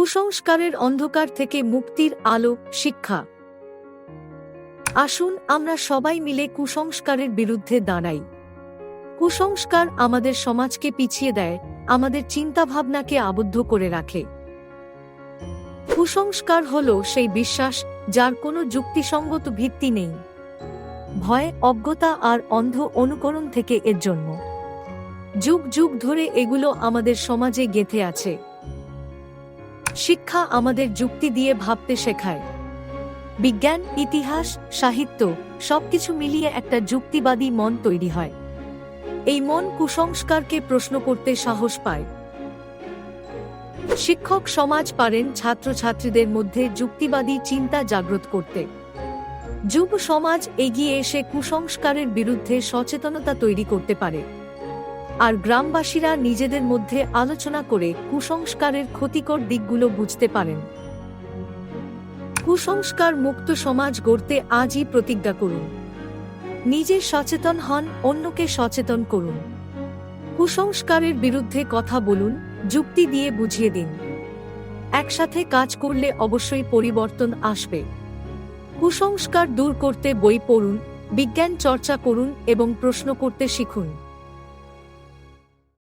কুসংস্কারের অন্ধকার থেকে মুক্তির আলো, শিক্ষা। আসুন আমরা সবাই মিলে কুসংস্কারের বিরুদ্ধে দাঁড়াই। কুসংস্কার আমাদের সমাজকে পিছিয়ে দেয়, আমাদের চিন্তাভাবনাকে আবদ্ধ করে রাখে। কুসংস্কার হল সেই বিশ্বাস, যার কোনো যুক্তিসঙ্গত ভিত্তি নেই। ভয়, অজ্ঞতা আর অন্ধ অনুকরণ থেকে এর জন্ম। যুগ যুগ ধরে এগুলো আমাদের সমাজে গেঁথে আছে। শিক্ষা আমাদের যুক্তি দিয়ে ভাবতে শেখায়। বিজ্ঞান, ইতিহাস, সাহিত্য সবকিছু মিলিয়ে একটা যুক্তিবাদী মন তৈরি হয়। এই মন কুসংস্কারকে প্রশ্ন করতে সাহস পায়। শিক্ষক সমাজ পারেন ছাত্রছাত্রীদের মধ্যে যুক্তিবাদী চিন্তা জাগ্রত করতে। যুব সমাজ এগিয়ে এসে কুসংস্কারের বিরুদ্ধে সচেতনতা তৈরি করতে পারে। আর গ্রামবাসীরা নিজেদের মধ্যে আলোচনা করে কুসংস্কারের ক্ষতিকর দিকগুলো বুঝতে পারেন। কুসংস্কার মুক্ত সমাজ গড়তে আজই প্রতিজ্ঞা করুন। নিজে সচেতন হন, অন্যকে সচেতন করুন। কুসংস্কারের বিরুদ্ধে কথা বলুন, যুক্তি দিয়ে বুঝিয়ে দিন। একসাথে কাজ করলে অবশ্যই পরিবর্তন আসবে। কুসংস্কার দূর করতে বই পড়ুন, বিজ্ঞান চর্চা করুন এবং প্রশ্ন করতে শিখুন।